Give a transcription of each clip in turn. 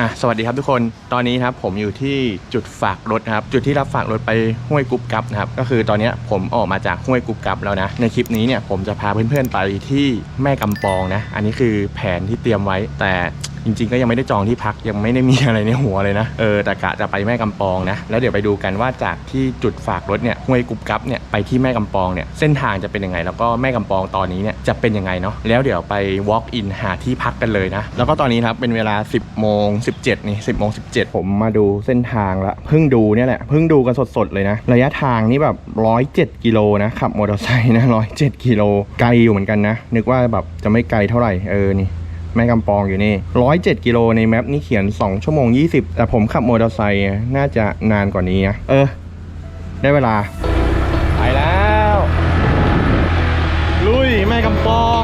อะสวัสดีครับทุกคนตอนนี้ครับผมอยู่ที่จุดฝากรถนะครับจุดที่รับฝากรถไปห้วยกุบกับนะครับก็คือตอนนี้ผมออกมาจากห้วยกุ๊บกับแล้วนะในคลิปนี้เนี่ยผมจะพาเพื่อนๆไปที่แม่กำปองนะอันนี้คือแผนที่เตรียมไว้แต่จริงๆ ก็ยังไม่ได้จองที่พักยังไม่ได้มีอะไรในหัวเลยนะเออแต่กะจะไปแม่กำปองนะแล้วเดี๋ยวไปดูกันว่าจากที่จุดฝากรถเนี่ยห้วยกุบกับเนี่ยไปที่แม่กำปองเนี่ยเส้นทางจะเป็นยังไง แล้วก็แม่กำปองตอนนี้เนี่ยจะเป็นยังไงเนาะแล้วเดี๋ยวไป walk in หาที่พักกันเลยนะแล้วก็ตอนนี้ครับเป็นเวลา 10โมง17นี่10โมง17 ผมมาดูเส้นทางละเพิ่งดูเนี่ยแหละเพิ่งดูกันสดๆเลยนะระยะทางนี่แบบ 107กิโลนะขับมอเตอร์ไซค์นะ107กิโลไกลอยู่เหมือนกันนะนึกว่าแบบจะไม่ไกลเท่าไหร่เออนี่ แม่กำปองอยู่นี่ร้อยเจ็ดกิโลในแมปนี่เขียน 2 ชั่วโมง 20 แต่ผมขับมอเตอร์ไซค์น่าจะนานกว่านี้นะเออ ได้เวลา ไปแล้ว ลุยแม่กำปอง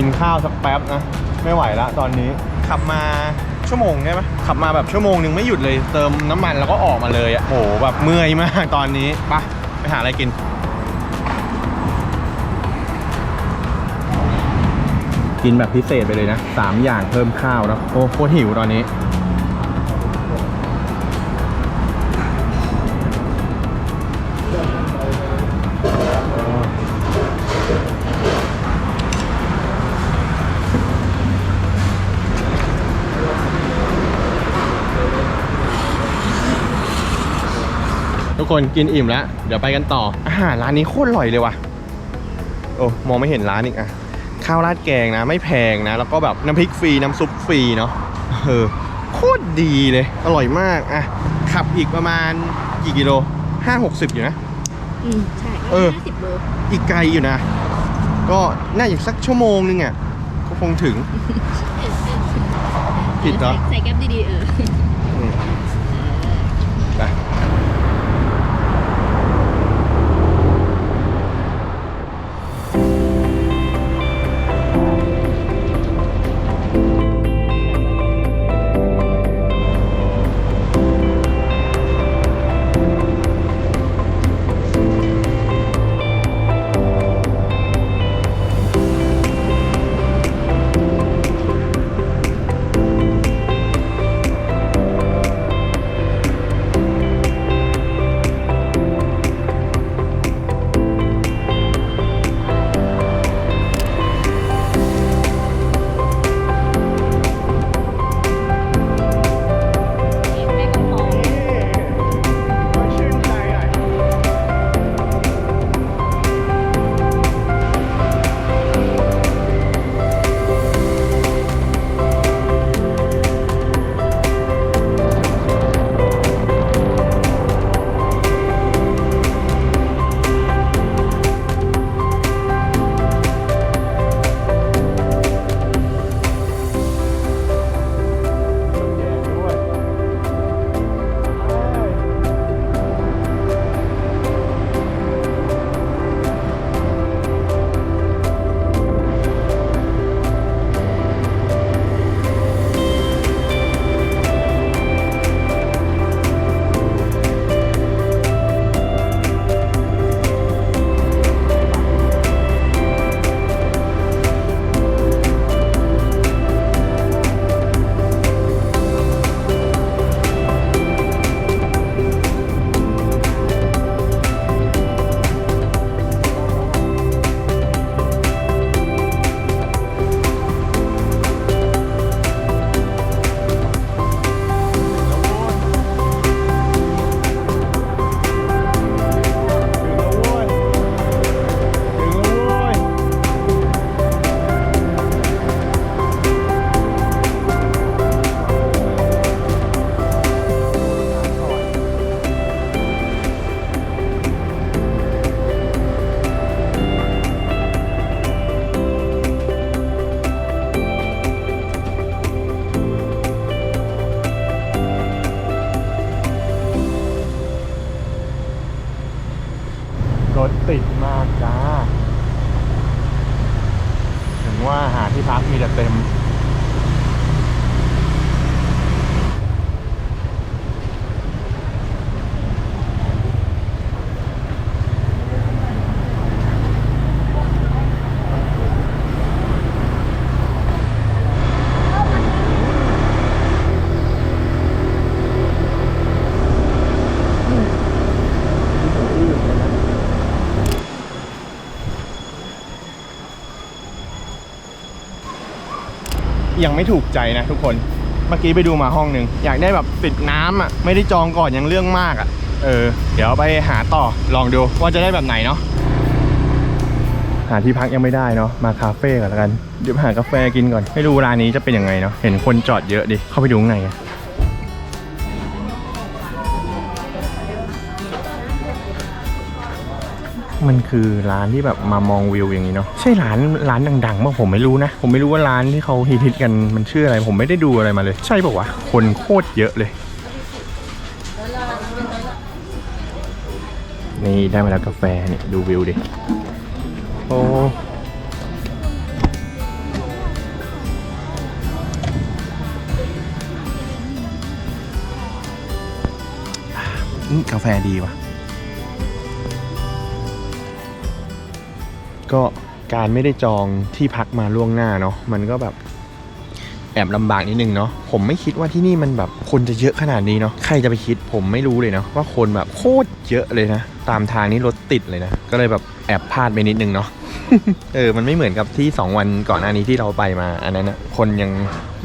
กินข้าวสักแป๊บนะ ไม่ไหวละตอนนี้ขับมาชั่วโมงได้ไหมขับมาแบบชั่วโมงหนึ่งไม่หยุดเลย เติมน้ำมันแล้วก็ออกมาเลยอะโหแบบเมื่อยมากตอนนี้ไปะไปหาอะไรกินกินแบบพิเศษไปเลยนะสามอย่างเพิ่มข้าวแล้วโอ้โคตรหิวตอนนี้ คนกินอิ่มแล้ว เดี๋ยวไปกันต่อ อาหารร้านนี้โคตรอร่อยเลยว่ะ โอ้มองไม่เห็นร้านอีกอะข้าวราดแกงนะ ไม่แพงนะ แล้วก็แบบน้ำพริกฟรี น้ำซุปฟรีเนาะ เออ โคตรดีเลย อร่อยมากอะขับอีกประมาณกี่กิโลห้าหกสิบอยู่นะ อืมใช่เออ ห้าสิบโลอีกไกลอยู่นะ ก็น่าอีกสักชั่วโมงนึงอะ ก็คงถึง ผิดเหรอ ใส่แก๊ปดีๆเออ รถติดมากจ้า ถึงว่าหาที่พักมีแต่เต็ม ยังไม่ถูกใจนะทุกคน เมื่อกี้ไปดูมาห้องหนึ่งอยากได้แบบติดน้ำอะไม่ได้จองก่อนยังเรื่องมากอะ เออ เดี๋ยวไปหาต่อลองดูว่าจะได้แบบไหนเนาะหาที่พักยังไม่ได้เนาะมาคาเฟ่ก่อนแล้วกันเดี๋ยวหากาแฟกินก่อนไม่รู้ร้านนี้จะเป็นยังไงเนาะเห็นคนจอดเยอะดิเข้าไปดูข้างอะ มันคือร้านที่แบบมามองวิวอย่างนี้เนาะใช่ร้านร้านดังๆป่ะผมไม่รู้นะ ผมไม่รู้ว่าร้านที่เขาฮิตๆกันมันชื่ออะไร ผมไม่ได้ดูอะไรมาเลย ใช่ป่าวะคนโคตรเยอะเลย นี่ได้มาแล้วกาแฟนี่ดูวิวดิโอ้กาแฟดีว่ะ ก็การไม่ได้จองที่พักมาล่วงหน้าเนาะมันก็แบบแอบลำบากนิดนึงเนาะผมไม่คิดว่าที่นี่มันแบบคนจะเยอะขนาดนี้เนาะใครจะไปคิดผมไม่รู้เลยเนาะว่าคนแบบโคตรเยอะเลยนะ ตามทางนี้รถติดเลยนะ ก็เลยแบบแอบพลาดไปนิดนึงเนาะ เออ มันไม่เหมือนกับที่ 2 วันก่อนหน้านี้ที่เราไปมา อันนั้นนะคนยัง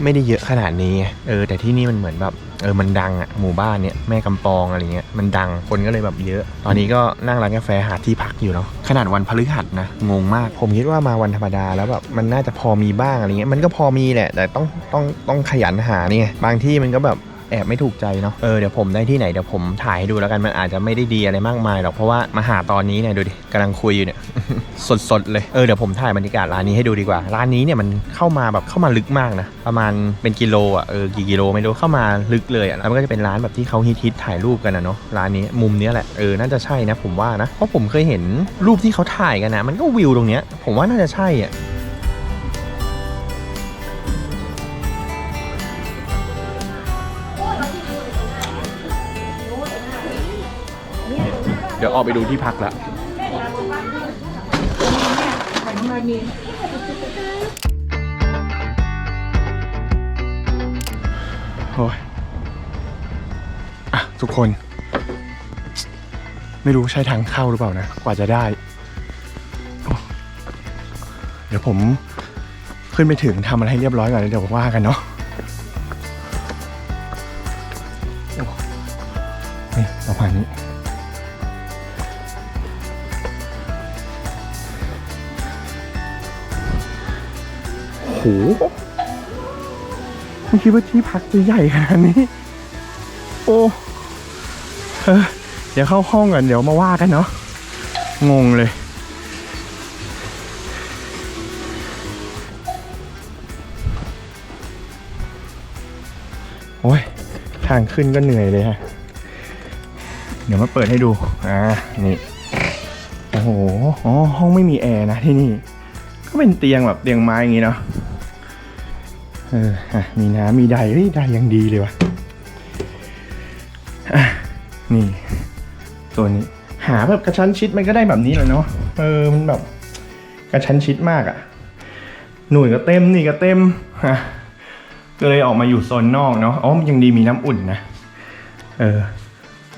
ไม่ได้เยอะขนาดนี้ไงเออ แต่ที่นี่มันเหมือนแบบ เออ มันดังอะหมู่บ้านเนี่ยแม่กำปองอะไรเงี้ย มันดัง คนก็เลยแบบเยอะ ตอนนี้ก็นั่งร้านกาแฟหาที่พักอยู่เนาะ ขนาดวันพฤหัสนะ งงมาก ผมคิดว่ามาวันธรรมดาแล้วแบบมันน่าจะพอมีบ้างอะไรเงี้ย มันก็พอมีแหละ แต่ต้องต้องต้องขยันหานี่ไงบางที่มันก็แบบ อบไม่ถูกใจเนาะเออเดี๋ยวผมได้ที่ไหนเดี๋ยวผมถ่ายให้ดูแล้วกันมันอาจจะไม่ได้ดีอะไรมากมายหรอกเพราะว่ามาหาตอนนี้เนี่ยดูดิกำลังคุยอยู่เนี่ยสดๆเลยเออเดี๋ยวผมถ่ายบรรยากาศร้านนี้ให้ดูดีกว่า ร้านนี้เนี่ยมันเข้ามาแบบเข้ามาลึกมากนะประมาณเป็นกิโลอะเออกี่กิโลไม่รู้เข้ามาลึกเลยอะแล้วมันก็จะเป็นร้านแบบที่เขาฮิตๆถ่ายรูปกันนะเนาะร้านนี้มุมเนี้ยแหละเออน่าจะใช่นะ ผมว่านะเพราะผมเคยเห็นรูปที่เขาถ่ายกันนะมันก็วิวตรงเนี้ยผมว่าน่าจะใช่อะ ออกไปดูที่พักแล้วโอ้ยอะทุกคน ไม่รู้ใช่ทางเข้าหรือเปล่านะ กว่าจะได้ เดี๋ยวผมขึ้นไปถึงทำอะไรให้เรียบร้อยก่อนแล้วเดี๋ยวว่ากันเนาะ ไม่คิดว่าที่พักจะใหญ่ขนาดนี้ โอ้เออเดี๋ยวเข้าห้องก่อนเดี๋ยวมาว่ากันเนาะงงเลย โอ้ย ทางขึ้นก็เหนื่อยเลยฮะ เดี๋ยวมาเปิดให้ดู อ่า นี่ โอ้โห อ๋อ ห้องไม่มีแอร์นะที่นี่ ก็เป็นเตียงแบบเตียงไม้อย่างงี้เนาะ เอออะมีน้ำมีไดเฮ้ยไดยังดีเลยวะอะนี่ ตัวนี้ หาแบบกระชั้นชิดมันก็ได้แบบนี้แหละเนาะเออมันแบบกระชั้นชิดมากอะ่ะหน่วยก็เต็มนี่ก็เต็มฮะก็เลยออกมาอยู่โซนนอกเนาะอ๋อมันยังดีมีน้ำอุ่นนะเออ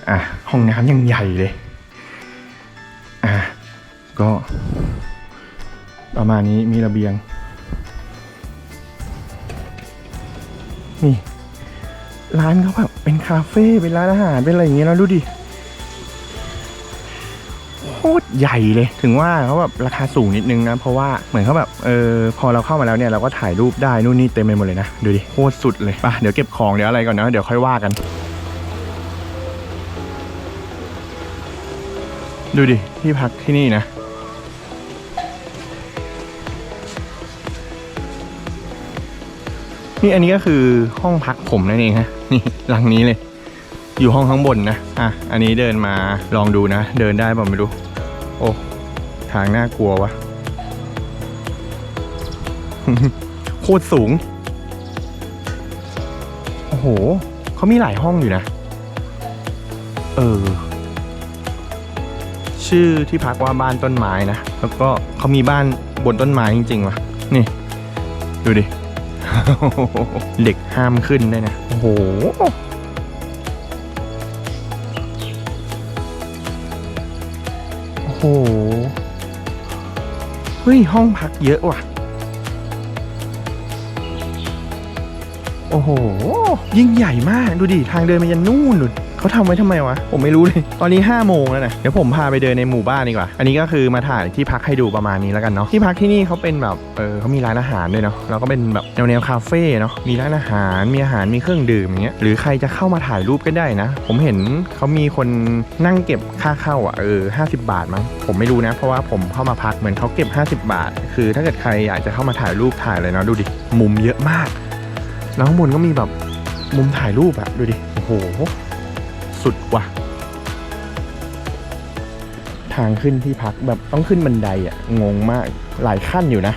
อะห้องน้ำยังใหญ่เลยอะก็ประมาณนี้มีระเบียง นี่ ร้านเขาแบบเป็นคาเฟ่เป็นร้านอาหารเป็นอะไรอย่างเงี้ยแล้วดูดิโคตรใหญ่เลย ถึงว่าเขาแบบราคาสูงนิดนึงนะ เพราะว่าเหมือนเขาแบบเออพอเราเข้ามาแล้วเนี่ยเราก็ถ่ายรูปได้นู่นนี่เต็มไปหมดเลยนะ ดูดิโคตรสุดเลยป่ะเดี๋ยวเก็บของเดี๋ยวอะไรก่อนนะเดี๋ยวค่อยว่ากัน ดูดิที่พักที่นี่นะ นี่อันนี้ก็คือห้องพักผมนั่นเองฮะนี่หลังนี้เลย อยู่ห้องข้างบนนะอะอันนี้เดินมาลองดูนะ เดินได้ป่ะไม่รู้ โอ้ทางน่ากลัววะโคตรสูง โอ้โหเขามีหลายห้องอยู่นะ เออ ชื่อที่พักว่าบ้านต้นไม้นะ แล้วก็เขามีบ้านบนต้นไม้จริงๆว่ะนี่ ดูดิ เด็กห้ามขึ้นได้วยนะ โอ้โห โอ้โห เฮ้ย ห้องพักเยอะว่ะ อ้โห ยิ่งใหญ่มากดูดิทางเดินมันยันนู่นนู่นเขาทำไว้ทำไมวะ ผมไม่รู้เลย ตอนนี้5้าโมงแล้วนะ เดี๋ยวผมพาไปเดินในหมู่บ้านดีกว่า อันนี้ก็คือมาถ่ายที่พักให้ดูประมาณนี้แล้วกันเนาะ ที่พักที่นี่เขาเป็นแบบ เออเขามีร้านอาหารด้วยเนาะ แล้วก็เป็นแบบแนวแนวคาเฟ่เนาะ มีร้านอาหาร มีอาหาร มีเครื่องดื่มอย่างเงี้ย หรือใครจะเข้ามาถ่ายรูปก็ได้นะ ผมเห็นเขามีคนนั่งเก็บค่าเข้าอะ เออห้บาทมั้ง ผมไม่รู้นะ เพราะว่าผมเข้ามาพักเหมือนเขาเก็บ 50 บาท คือ ถ้าเกิดใครอยากจะเข้ามาถ่ายรูปถ่ายเลยเนาะ ดูดิ มุมเยอะมาก แล้วข้างบนก็มีแบบมุมถ่ายรูปอะดูดิ โอ้โห สุดว่ะ ทางขึ้นที่พักแบบต้องขึ้นบันไดอะงงมากหลายขั้นอยู่นะ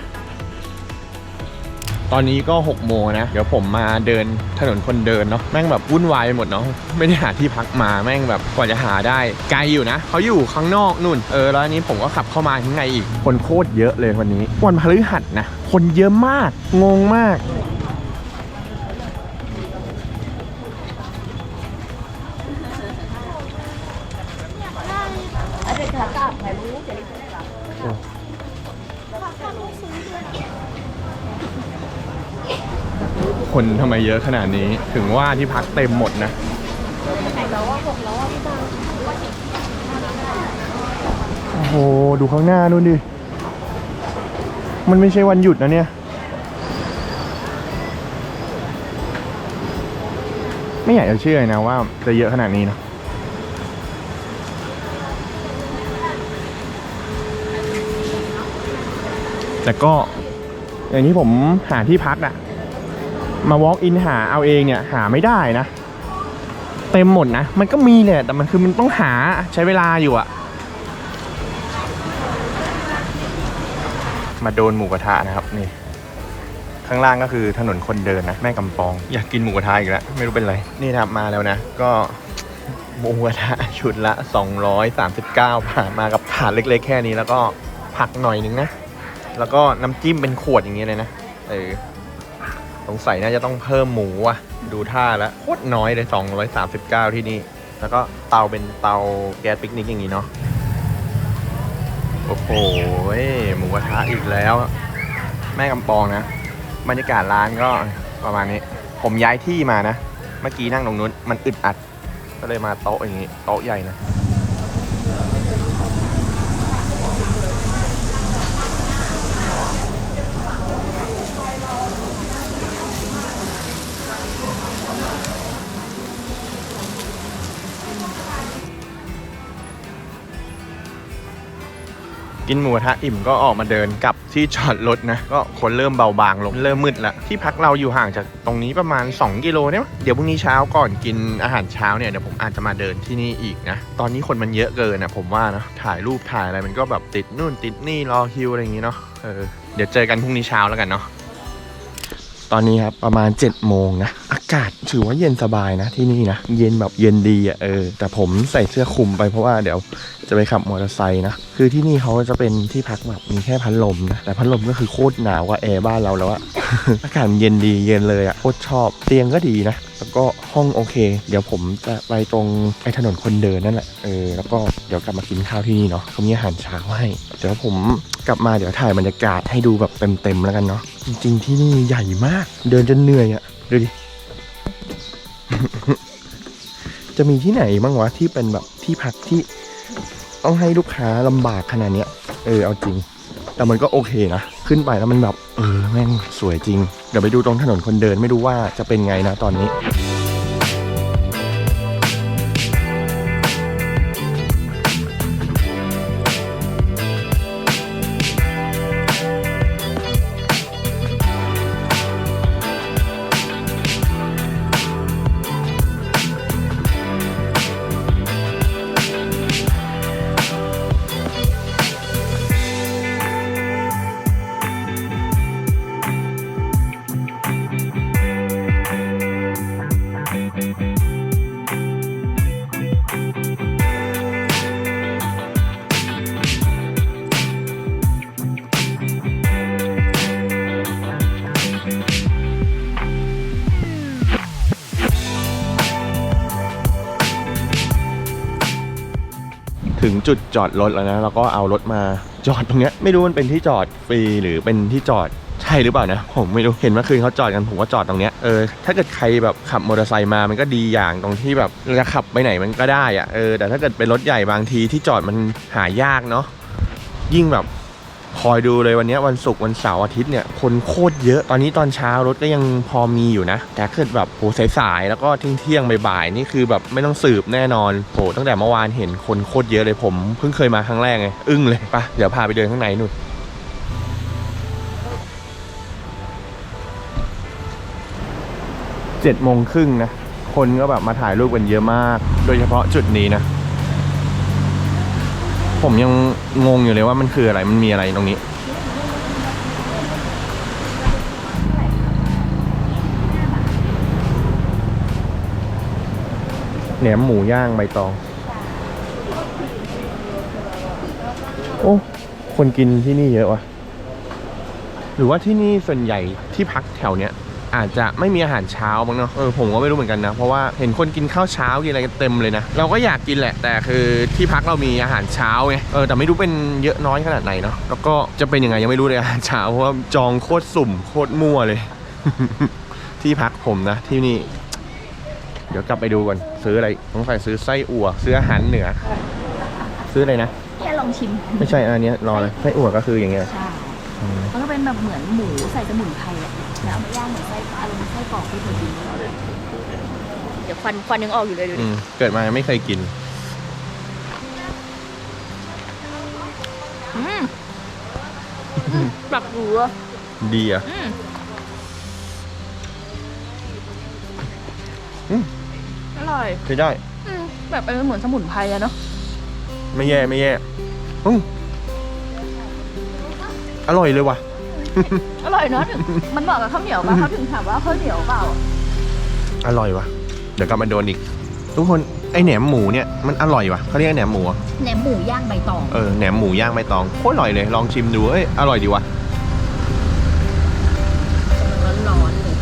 ตอนนี้ก็6โมงนะ เดี๋ยวผมมาเดินถนนคนเดินเนาะแม่งแบบวุ่นวายไปหมดเนาะไม่ได้หาที่พักมาแม่งแบบกว่าจะหาได้ไกลอยู่นะเขาอยู่ข้างนอกนู่นเออแล้วอันนี้ผมก็ขับเข้ามาข้างในอีกคนโคตรเยอะเลยวันนี้ วันพฤหัสนะคนเยอะมากงงมาก คนทำไมเยอะขนาดนี้ถึงว่าที่พักเต็มหมดนะโอ้โห ดูข้างหน้านู่นดิ มันไม่ใช่วันหยุดนะเนี่ย ไม่อยากจะเชื่อนะว่าจะเยอะขนาดนี้นะ แต่ก็อย่างที่ผมหาที่พักอะมา walk in หาเอาเองเนี่ยหาไม่ได้นะ เต็มหมดนะ มันก็มีแหละแต่มันคือมันต้องหาใช้เวลาอยู่อะมาโดนหมูกระทะนะครับนี่ ข้างล่างก็คือถนนคนเดินนะ แม่กำปอง อยากกินหมูกระทะอีกแล้วไม่รู้เป็นไร นี่นะครับมาแล้วนะ ก็หมูกระทะชุดละ 239บาทมากับถาดเล็กๆ แค่นี้แล้วก็ผักหน่อยนึงนะ แล้วก็น้ำจิ้มเป็นขวดอย่างเงี้ยเลยนะ เออ สงสัยน่าจะต้องเพิ่มหมูอะ ดูท่าแล้วโคตรน้อยเลย 239 ที่นี่ แล้วก็เตาเป็นเตาแก๊สปิกนิกอย่างนี้เนาะ โอ้โห หมูกระทะอีกแล้ว แม่กำปองนะ บรรยากาศร้านก็ประมาณนี้ ผมย้ายที่มานะ เมื่อกี้นั่งตรงนู้น มันอึดอัด ก็เลยมาโต๊ะอย่างนี้ โต๊ะใหญ่นะ กินหมูกระทะอิ่มก็ออกมาเดินกลับที่จอดรถนะ ก็คนเริ่มเบาบางลงเริ่มมืดละที่พักเราอยู่ห่างจากตรงนี้ประมาณ 2 กิโลเนี่ยเดี๋ยวพรุ่งนี้เช้าก่อนกินอาหารเช้าเนี่ยเดี๋ยวผมอาจจะมาเดินที่นี่อีกนะตอนนี้คนมันเยอะเกินนะผมว่านะถ่ายรูปถ่ายอะไรมันก็แบบติดนู่นติดนี่รอคิวอะไรอย่างงี้เนาะเออเดี๋ยวเจอกันพรุ่งนี้เช้าแล้วกันเนาะ ตอนนี้ครับประมาณ7จ็ดโมงนะ อากาศถือว่าเย็นสบายนะที่นี่นะ เย็นแบบเย็นดีอะเออ แต่ผมใส่เสื้อคลุมไปเพราะว่าเดี๋ยวจะไปขับมอเตอร์ไซค์นะ คือที่นี่เขาจะเป็นที่พักแบบมีแค่พัดลมนะ แต่พัดลมก็คือโคตรหนาวกว่าแอร์บ้านเราแล้วอะอากาศเย็นดีเย็นเลยอะโคตรชอบ เตียงก็ดีนะ แล้วก็ห้องโอเค เดี๋ยวผมจะไปตรงไอ้ถนนคนเดินนั่นแหละเออแล้วก็เดี๋ยวกลับมากินข้าวที่นี่เนาะเขามีอาหารเช้าให้เดี๋ยวผมกลับมาเดี๋ยวถ่ายบรรยากาศให้ดูแบบเต็มๆแล้วกันเนาะจริง ๆ ที่นี่ใหญ่มาก เดินจนเหนื่อยอะดูดิจะมีที่ไหนบ้างวะที่เป็นแบบที่พักที่ ต้องให้ลูกค้าลำบากขนาดเนี้ยเออเอาจริง แต่มันก็โอเคนะ ขึ้นไปแล้วมันแบบ เออ แม่งสวยจริง เดี๋ยวไปดูตรงถนนคนเดินไม่รู้ว่าจะเป็นไงนะตอนนี้ จุดจอดรถแล้วนะแล้วก็เอารถมาจอดตรงเนี้ยไม่รู้มันเป็นที่จอดฟรีหรือเป็นที่จอดใช่หรือเปล่านะ ผมไม่รู้เห็นเมื่อคืนเขาจอดกันผมก็จอดตรงเนี้ยเออถ้าเกิดใครแบบขับมอเตอร์ไซค์มามันก็ดีอย่างตรงที่แบบจะขับไปไหนมันก็ได้อะเออแต่ถ้าเกิดเป็นรถใหญ่บางทีที่จอดมันหายากเนาะยิ่งแบบ คอยดูเลยวันนี้วันศุกร์วันเสาร์อาทิตย์เนี่ยคนโคตรเยอะตอนนี้ตอนเช้ารถก็ยังพอมีอยู่นะ แต่ถ้าเกิดแบบโหสายๆแล้วก็เที่ยงเที่ยงๆบ่ายๆนี่คือแบบไม่ต้องสืบแน่นอนโหตั้งแต่เมื่อวานเห็นคนโคตรเยอะเลยผมเพิ่งเคยมาครั้งแรกไงอึ้งเลยไปะเดี๋ยวพาไปเดินข้างในนู่นเจ็ดโมงครึ่งนะคนก็แบบมาถ่ายรูปกันเยอะมาก โดยเฉพาะจุดนี้นะ ผมยังงงอยู่เลยว่ามันคืออะไรมันมีอะไรตรงนี้ แหนมหมูย่างใบตอง โอ้ คนกินที่นี่เยอะวะหรือว่าที่นี่ส่วนใหญ่ที่พักแถวเนี้ย อาจจะไม่มีอาหารเช้าบ้างเนาะเออผมก็ไม่รู้เหมือนกันนะเพราะว่าเห็นคนกินข้าวเช้ากินอะไรกันเต็มเลยนะเราก็อยากกินแหละแต่คือที่พักเรามีอาหารเช้าไงเออแต่ไม่รู้เป็นเยอะน้อยขนาดไหนเนาะแล้วก็จะเป็นยังไงยังไม่รู้เลยอาหารเช้าเพราะว่าจองโคตรสุ่มโคตรมั่วเลย ที่พักผมนะที่นี่ เดี๋ยวกลับไปดูก่อนซื้ออะไรต้องใส่ซื้อไส้อั่วซื้ออาหารเหนือ ซื้ออะไรนะแค่ลองชิม ไม่ใช่อันเนี้ยรอเลยไส้อั่วก็คืออย่างเงี้ย ใช่อืมมันก็ เป็นแบบเหมือนหมูใส่สมุนไพรอะแล้วเอามาย่างเหมือนไส้อารมณ์ไส้กรอกที่เธอกินเดี๋ยวควันควันยังออกอยู่เลยดูอืดิมเกิดมายังไม่เคยกิน อืมอืมแบบหรูอะดีอะอืมอืมอร่อยใช้ได้ อืมแบบเป็นเหมือนสมุนไพรอะเนาะไม่แย่ไม่แย่อืมอร่อยเลยว่ะ อร่อยเนาะถึงมันเหมาะกับข้าวเหนียวป่ะเขาถึงถามว่าข้าวเหนียวเปล่า อร่อยว่ะเดี๋ยวกลับมาโดนอีก ทุกคนไอแหนมหมูเนี่ยมันอร่อยว่ะเขาเรียกแหนมหมูอะแหนมหมูย่างใบตอง เออแหนมหมูย่างใบตองโคตรอร่อยเลย ลองชิมดูเอ้ยอร่อยดีว่ะร้อนๆเลย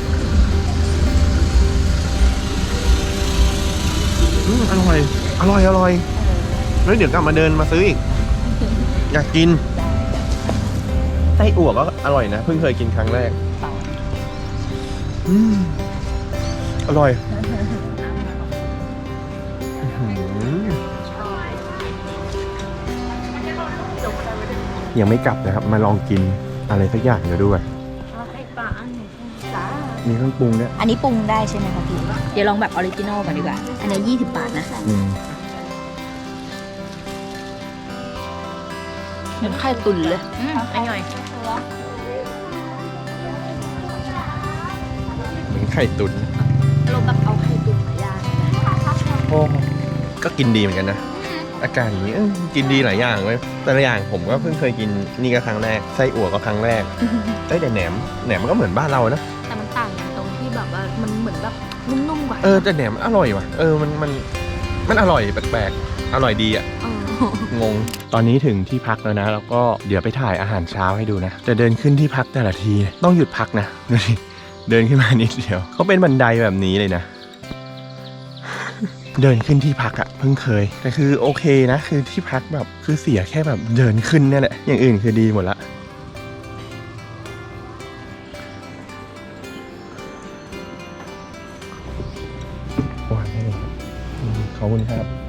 อืมอร่อย อร่อยอร่อยแล้วเดี๋ยวกลับมาเดินมาซื้ออีกอยากกิน ไส้อั่วก็อร่อยนะ เพิ่งเคยกินครั้งแรกอืมอร่อยอื้อหือยังไม่กลับนะครับ มาลองกินอะไรสักอย่างเดี๋ยวด้วยเอาไข่ปลาอันหนึ่งจ้ามีเครื่องปรุงเนี่ยอันนี้ปรุงได้ใช่ไหมคะพี่ เดี๋ยวลองแบบออริจินอลก่อนดีกว่า อันนี้ 20 บาทนะ เหมือนไข่ตุ๋นเลย อืมอร่อยเหมือนไข่ตุ๋นอารมณ์แบบเอาไข่ตุ๋นมาย่างโอ้ก็กินดีเหมือนกันนะ อากาศอย่างนี้เอ้ยกินดีหลายอย่างเว้ยแต่ละอย่างผมก็เพิ่งเคยกินนี่ก็ครั้งแรก ไส้อั่วก็ครั้งแรกเอ้ยแต่แหนมแหนมมันก็เหมือนบ้านเรานะ แต่มันต่างกันตรงที่แบบว่ามันเหมือนแบบนุ่มๆกว่า เออแต่แหนมอร่อยว่ะเออมันมันมันอร่อยแปลกๆอร่อยดีอะเออ งง ตอนนี้ถึงที่พักแล้วนะ แล้วก็เดี๋ยวไปถ่ายอาหารเช้าให้ดูนะ แต่เดินขึ้นที่พักแต่ละที ต้องหยุดพักนะดูดิเดินขึ้นมานิดเดียวเขาเป็นบันไดแบบนี้เลยนะ เดินขึ้นที่พักอะเพิ่งเคย แต่คือโอเคนะ คือที่พักแบบคือเสียแค่แบบเดินขึ้นนี่แหละ อย่างอื่นคือดีหมดละโอ้ยไม่เลยขอบคุณครับ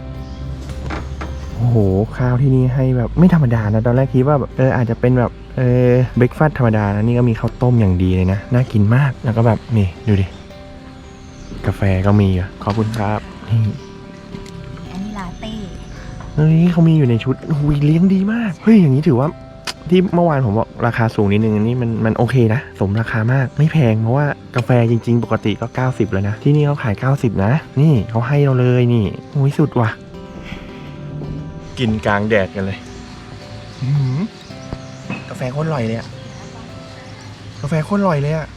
โอ้โหข้าวที่นี่ให้แบบไม่ธรรมดานะตอนแรกคิดว่าแบบเอออาจจะเป็นแบบเออเบรกฟาสต์ธรรมดานะนี่ก็มีข้าวต้มอย่างดีเลยนะน่ากินมากแล้วก็แบบนี่ดูดิกาแฟก็มีอะขอบคุณครับนี่อันนี้ลาเต้เฮ้ยเขามีอยู่ในชุดหุยเลี้ยงดีมากเฮ้ยอย่างนี้ถือว่าที่เมื่อวานผมบอกราคาสูงนิดนึงอันนี้มันมันโอเคนะ สมราคามากไม่แพงเพราะว่ากาแฟจริง ๆ ปกติก็ 90 แล้วนะ ที่นี่เขาขาย 90 นะ นี่เขาให้เราเลยนี่โอ้ยสุดว่ะ กินกลางแดดกันเลยอื้อหือกาแฟโคตรอร่อยเลยอะกาแฟโคตรอร่อยเลยอะ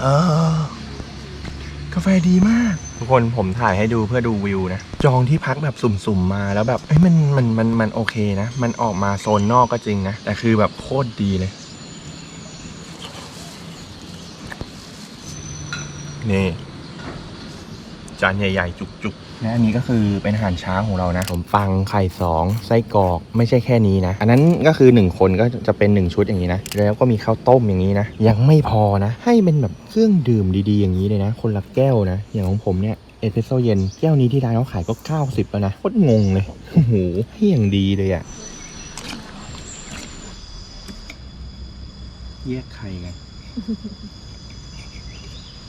เออกาแฟดีมาก ทุกคนผมถ่ายให้ดูเพื่อดูวิวนะ จองที่พักแบบสุ่มๆมาแล้วแบบเอ้ยมันมันมันมันโอเคนะ มันออกมาโซนนอกก็จริงนะ แต่คือแบบโคตรดีเลย นี่ จานใหญ่ๆ จุกๆและอันนี้ก็คือเป็นอาหารเช้าของเรานะขนมปังไข่สองไส้กรอกไม่ใช่แค่นี้นะ อันนั้นก็คือ 1 คนก็จะเป็น 1 ชุดอย่างนี้นะ แล้วก็มีข้าวต้มอย่างนี้นะ ยังไม่พอนะ ให้เป็นแบบเครื่องดื่มดีๆ อย่างนี้เลยนะ คนละแก้วนะ อย่างของผมเนี่ยเอสเปรสโซเย็นแก้วนี้ที่ร้านเขาขายก็ 90 แล้วนะโคตรงงเลยโอ้โหให้อย่างดีเลยอะแยกไข่ไง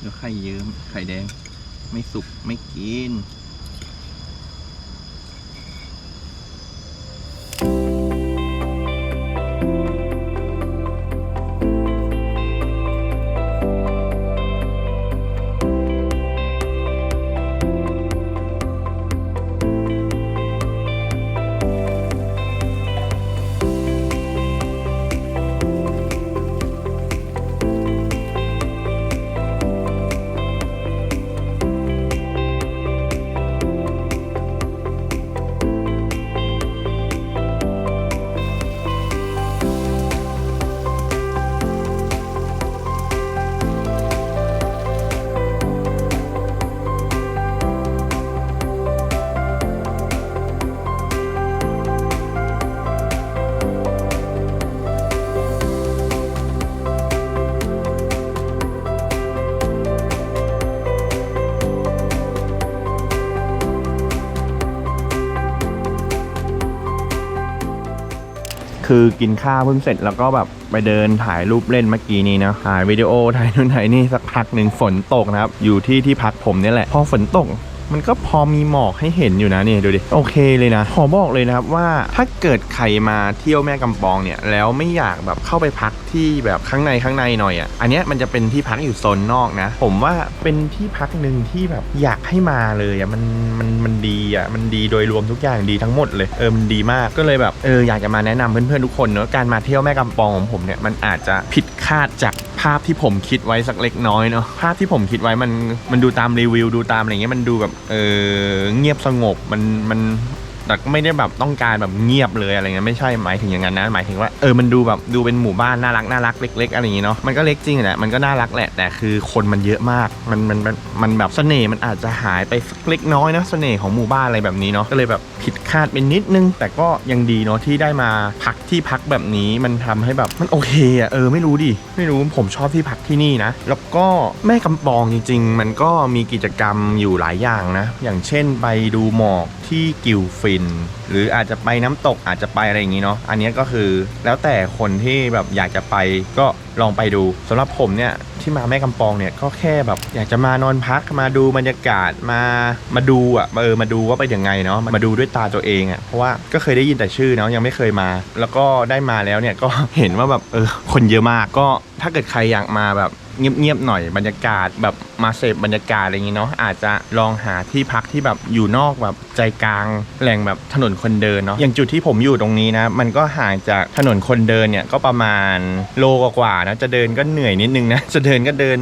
แล้วไข่เยิ้มไข่แดง ไม่สุกไม่กิน คือกินข้าวเพิ่งเสร็จแล้วก็แบบไปเดินถ่ายรูปเล่นเมื่อกี้นี้นะถ่ายวิดีโอถ่ายนู่นถ่ายนี่สักพักหนึ่งฝนตกนะครับ อยู่ที่ที่พักผมนี่แหละ พอฝนตก มันก็พอมีหมอกให้เห็นอยู่นะนี่ดูดิโอเคเลยนะขอบอกเลยนะครับว่าถ้าเกิดใครมาเที่ยวแม่กำปองเนี่ยแล้วไม่อยากแบบเข้าไปพักที่แบบข้างในข้างในหน่อยอะอันเนี้ยมันจะเป็นที่พักอยู่โซนนอกนะ ผมว่าเป็นที่พักหนึ่งที่แบบอยากให้มาเลยอะมันมันมันดีอะมันดีโดยรวมทุกอย่างดีทั้งหมดเลยเออมันดีมากก็เลยแบบเอออยากจะมาแนะนำเพื่อนๆทุกคนเนอะการมาเที่ยวแม่กำปองของผมเนี่ยมันอาจจะผิดคาดจาก ภาพที่ผมคิดไว้สักเล็กน้อยเนาะภาพที่ผมคิดไว้มันมันดูตามรีวิวดูตามอะไรเงี้ยมันดูแบบเออเงียบสงบมันมัน แต่ไม่ได้แบบต้องการแบบเงียบเลยอะไรเงี้ยไม่ใช่หมายถึงอย่างนั้นนะหมายถึงว่าเออมันดูแบบดูเป็นหมู่บ้านน่ารักน่ารักเล็ก ๆ อะไรอย่างงี้เนาะมันก็เล็กจริงแหละมันก็น่ารักแหละแต่คือคนมันเยอะมากมันมันมันมันแบบเสน่ห์มันอาจจะหายไปเล็กน้อยนะเสน่ห์ของหมู่บ้านอะไรแบบนี้เนาะก็เลยแบบผิดคาดเป็นนิดนึง แต่ก็ยังดีเนาะที่ได้มาพักที่พักแบบนี้มันทำให้แบบมันโอเคอะเออไม่รู้ดิไม่รู้ผมชอบที่พักที่นี่นะ แล้วก็แม่กำปองจริง ๆ มันก็มีกิจกรรมอยู่หลายอย่างนะ อย่างเช่นไปดูหมอกที่กิวฟิน หรืออาจจะไปน้ำตกอาจจะไปอะไรอย่างนี้เนาะอันนี้ก็คือแล้วแต่คนที่แบบอยากจะไปก็ลองไปดูสำหรับผมเนี่ยที่มาแม่กำปองเนี่ยก็แค่แบบอยากจะมานอนพักมาดูบรรยากาศมามาดูอะเออมาดูว่าเป็นยังไงเนาะมาดูด้วยตาตัวเองอะเพราะว่าก็เคยได้ยินแต่ชื่อเนาะยังไม่เคยมา แล้วก็ได้มาแล้วเนี่ยก็เห็นว่าแบบเออคนเยอะมากก็ถ้าเกิดใครอยากมาแบบ เงียบๆหน่อยบรรยากาศแบบมาเสพบรรยากาศอะไรอย่างนี้เนาะอาจจะลองหาที่พักที่แบบอยู่นอกแบบใจกลางแหล่งแบบถนนคนเดินเนาะอย่างจุดที่ผมอยู่ตรงนี้นะมันก็ห่างจากถนนคนเดินเนี่ยก็ประมาณโลกว่าๆนะจะเดินก็เหนื่อยนิดนึงนะจะเดินก็เดิน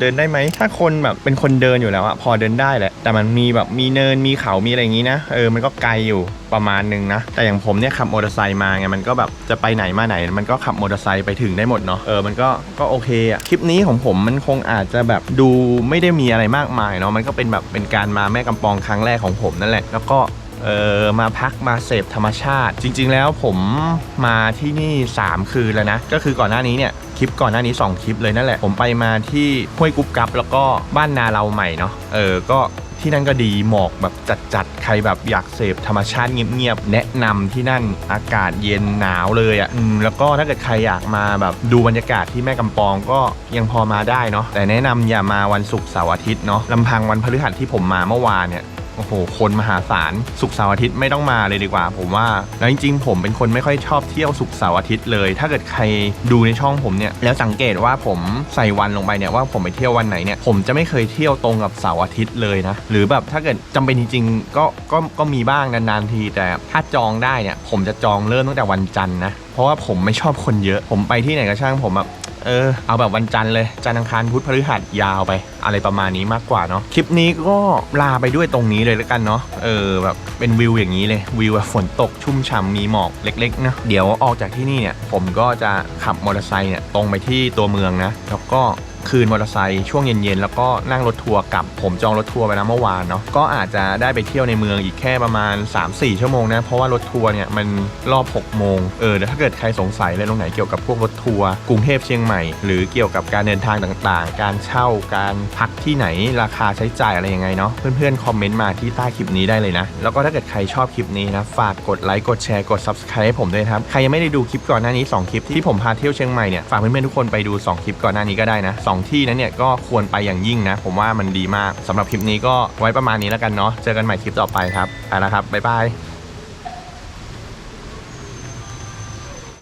เดินได้ไหมถ้าคนแบบเป็นคนเดินอยู่แล้วอะพอเดินได้แหละแต่มันมีแบบมีเนินมีเขามีอะไรอย่างนี้นะเออมันก็ไกลอยู่ประมาณนึงนะแต่อย่างผมเนี่ยขับมอเตอร์ไซค์มาไงมันก็แบบจะไปไหนมาไหน มันก็ขับมอเตอร์ไซค์ไปถึงได้หมดเนาะเออมันก็ก็โอเคอะคลิปนี้ของผมมันคงอาจจะแบบดูไม่ได้มีอะไรมากมายเนาะมันก็เป็นแบบเป็นการมาแม่กำปองครั้งแรกของผมนั่นแหละ แล้วก็เออมาพักมาเสพธรรมชาติ จริง ๆ แล้วผมมาที่นี่ 3 คืนแล้วนะ ก็คือก่อนหน้านี้เนี่ยคลิปก่อนหน้านี้ 2 คลิปเลยนั่นแหละ ผมไปมาที่ห้วยกุ๊บกับ แล้วก็บ้านนาเราใหม่เนาะเออก็ ที่นั่นก็ดีหมอกแบบจัดๆ ใครแบบอยากเสพธรรมชาติเงียบๆ แนะนำที่นั่นอากาศเย็นหนาวเลยอะ่ะอืมแล้วก็ถ้าเกิดใครอยากมาแบบดูบรรยากาศที่แม่กำปองก็ยังพอมาได้เนาะแต่แนะนำอย่ามาวันศุกร์เสาร์อาทิตย์เนาะลำพังวันพฤหัสที่ผมมาเมื่อวานเนี่ย โอ้โห คนมหาศาลศุกเสาร์อาทิตย์ไม่ต้องมาเลยดีกว่า ผมว่าแล้วจริงๆ ผมเป็นคนไม่ค่อยชอบเที่ยวศุกเสาร์อาทิตย์เลย ถ้าเกิดใครดูในช่องผมเนี่ยแล้วสังเกตว่าผมใส่วันลงไปเนี่ยว่าผมไปเที่ยววันไหนเนี่ยผมจะไม่เคยเที่ยวตรงกับเสาร์อาทิตย์เลยนะหรือแบบถ้าเกิดจำเป็นจริงๆก็ก็ก็มีบ้างนานๆที แต่ถ้าจองได้เนี่ยผมจะจองเริ่มตั้งแต่วันจันทร์นะเพราะว่าผมไม่ชอบคนเยอะ ผมไปที่ไหนก็ช่างผมแบบ เออ เอาแบบวันจันทร์เลย จันทร์อังคารพุธพฤหัสยาวไป อะไรประมาณนี้มากกว่าเนาะ คลิปนี้ก็ลาไปด้วยตรงนี้เลยแล้วกันเนาะ เออแบบเป็นวิวอย่างนี้เลย วิวแบบฝนตกชุ่มฉ่ำมีหมอกเล็กๆนะ เดี๋ยวออกจากที่นี่เนี่ย ผมก็จะขับมอเตอร์ไซค์เนี่ยตรงไปที่ตัวเมืองนะ แล้วก็ คืนมอเตอร์ไซค์ช่วงเย็นๆ แล้วก็นั่งรถทัวร์กลับ ผมจองรถทัวร์ไปแล้วเมื่อวานเนาะก็อาจจะได้ไปเที่ยวในเมืองอีกแค่ประมาณ 3-4 ชั่วโมงนะ เพราะว่ารถทัวร์เนี่ยมันรอบ 6 โมงเออถ้าเกิดใครสงสัยอะไรตรงไหนเกี่ยวกับพวกรถทัวร์กรุงเทพเชียงใหม่ หรือเกี่ยวกับการเดินทางต่างๆ การเช่าการพักที่ไหนราคาใช้จ่ายอะไรยังไงเนาะเพื่อนๆคอมเมนต์มาที่ใต้คลิปนี้ได้เลยนะแล้วก็ถ้าเกิดใครชอบคลิปนี้นะฝากกดไลค์กดแชร์กด subscribe ให้ผมด้วยครับใครยังไม่ได้ดูคลิปก่อนหน้านี้ 2 คลิปที่ผมพาเที่ยวเชียงใหม่เนี่ยฝากเพื่อนๆทุกคนไปดู 2 คลิปก่อนหน้านี้ก็ได้นะ2 ที่นั้นเนี่ยก็ควรไปอย่างยิ่งนะ ผมว่ามันดีมากสำหรับคลิปนี้ก็ไว้ประมาณนี้แล้วกันเนาะเจอกันใหม่คลิปต่อไปครับไปแล้วครับบ๊ายบาย